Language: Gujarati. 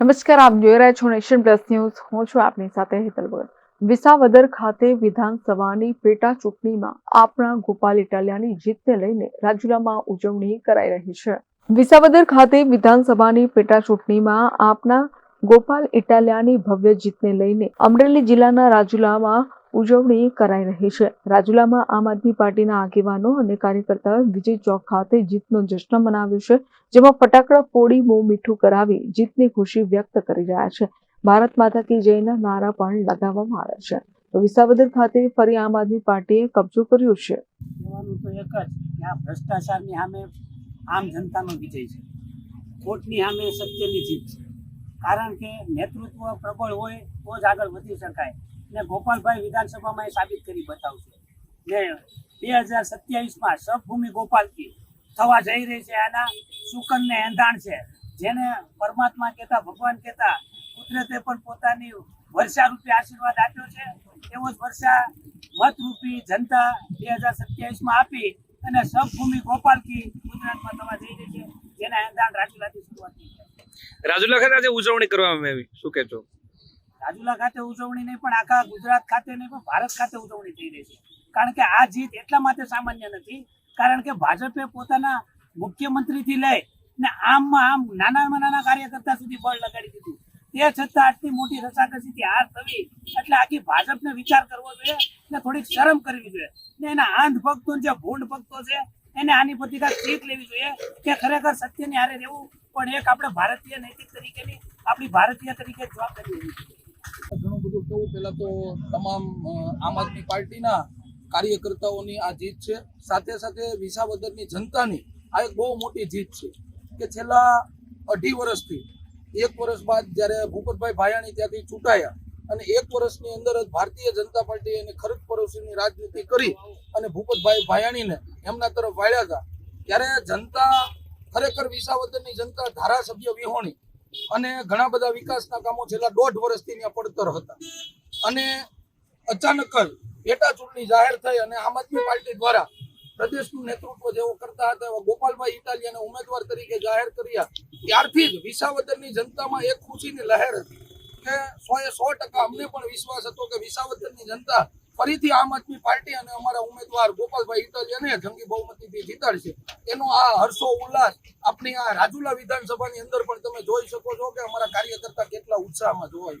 નમસ્કાર, આપ જોઈ રહ્યા છો નેશન પ્લસ ન્યૂઝ. હું છું આપની સાથે હેતલ ભગત. વિસાવદર ખાતે વિધાનસભાની પેટા ચૂંટણીમાં આપણા ગોપાલ ઇટાલિયાની જીતને લઈને રાજુલામાં ઉજવણી કરાઈ રહી છે. વિસાવદર ખાતે વિધાનસભાની પેટા ચૂંટણીમાં આપના ગોપાલ ઇટાલિયાની ભવ્ય જીતને લઈને અમરેલી જિલ્લાના રાજુલામાં ઉજવણી કરાઈ રહી છે. રાજુલામાં આમ આદમી પાર્ટીના આગેવાનો અને કાર્યકર્તાઓએ વિજય ચોક ખાતે જીતનો જશ્ન મનાવ્યો છે, જેમાં ફટાકડા ફોડી મોં મીઠું કરાવી જીતની ખુશી વ્યક્ત કરી રહ્યા છે. ભારત માતા કી જયના નારા પણ લગાવવામાં આવ્યા છે. તો વિસાવદર ખાતે ફરી આમ આદમી પાર્ટીએ કબજો કર્યો છે. એક જ કે આ ભ્રષ્ટાચારની સામે આમ જનતાનો વિજય છે. ખોટની સામે સત્યની જીત છે. કારણ કે નેતૃત્વ પ્રબળ હોય તો જ આગળ વધી શકાય. ને ગોપાલભાઈ વિધાનસભામાં એ સાબિત કરી બતાવશે. ને બે હજાર સત્યાવીસમાં સબભૂમિ ગોપાલજી થવા જઈ રહી છે આના સુકન ને એંધાણ છે. જેને પરમાત્મા કહેતા, ભગવાન કહેતા, કુદરતે પણ પોતાની વર્ષા રૂપે આશીર્વાદ આપ્યો છે. એવો જ વર્ષા મતરૂપી જનતા બે હજાર સત્યાવીસમાં આપી અને સબભૂમિ ગોપાલકી ગુજરાતમાં થવા જઈ રહી છે. જેના એંધાણ રાજુલાથી શરૂઆત થઈ છે. આજે ઉજવણી કરવામાં આવી. શું કે છો રાજુલા ખાતે ઉજવણી નહીં, પણ આખા ગુજરાત ખાતે નહીં, પણ ભારત ખાતે ઉજવણી થઈ રહી છે. કારણ કે આ જીત એટલા માટે સામાન્ય નથી, કારણ કે ભાજપે પોતાના મુખ્યમંત્રીથી લઈ ને આમમાં આમ નાનામાં નાના કાર્યકર્તા સુધી બળ લગાડી દીધું. તે છતાં આટલી મોટી રસાકસીથી હાર થવી, એટલે આખી ભાજપને વિચાર કરવો જોઈએ ને થોડીક શરમ કરવી જોઈએ. ને એના આંધ ભક્તો જે ભૂંડ ભક્તો છે, એને આની પ્રતિકાર શીખ લેવી જોઈએ કે ખરેખર સત્યની હારે રહેવું, પણ એક આપણે ભારતીય નૈતિક તરીકેની, આપણી ભારતીય તરીકે જવાબદારી લેવી જોઈએ. પહેલા તો તમામ આમ આદમી પાર્ટીના કાર્યકર્તાઓની આ જીત છે. સાથે સાથે વિસાવદરની જનતાની આ એક બહુ મોટી જીત છે કે છેલ્લા અઢી વર્ષથી, એક વર્ષ બાદ જ્યારે ભૂપતભાઈ ભાયાણી ત્યાંથી ચૂંટાયા અને એક વર્ષની અંદર જ ભારતીય જનતા પાર્ટી એને ખરજ પડોશીની રાજનીતિ કરી અને ભૂપતભાઈ ભાયાણીને એમના તરફ વાળ્યા હતા, ત્યારે જનતા ખરેખર વિસાવદરની જનતા ધારાસભ્ય વિહોણી અને ઘણા બધા વિકાસના કામો છેલ્લા દોઢ વર્ષથી ત્યાં પડતર હતા. અને અચાનક જ પેટા ચૂંટણી જાહેર થઈ અને આમ આદમી પાર્ટી દ્વારા પ્રદેશનું નેતૃત્વ જેવો કરતા હતા. ગોપાલભાઈ ઇટાલિયાને ઉમેદવાર તરીકે જાહેર કર્યા. ત્યારથી જ વિસાવદરની જનતામાં એક ખુશીની લહેર કે સો સો અમને પણ વિશ્વાસ હતો કે વિસાવદરની જનતા ફરીથી આમ આદમી પાર્ટી અને અમારા ઉમેદવાર ગોપાલભાઈ ઇટાલિયાને જંગી બહુમતીથી જીતાડશે. એનો આ હર્ષો ઉલ્લાસ આપણી આ રાજુલા વિધાનસભાની અંદર પણ તમે જોઈ શકો છો કે અમારા કાર્યકર્તા કેટલા ઉત્સાહમાં જોવાય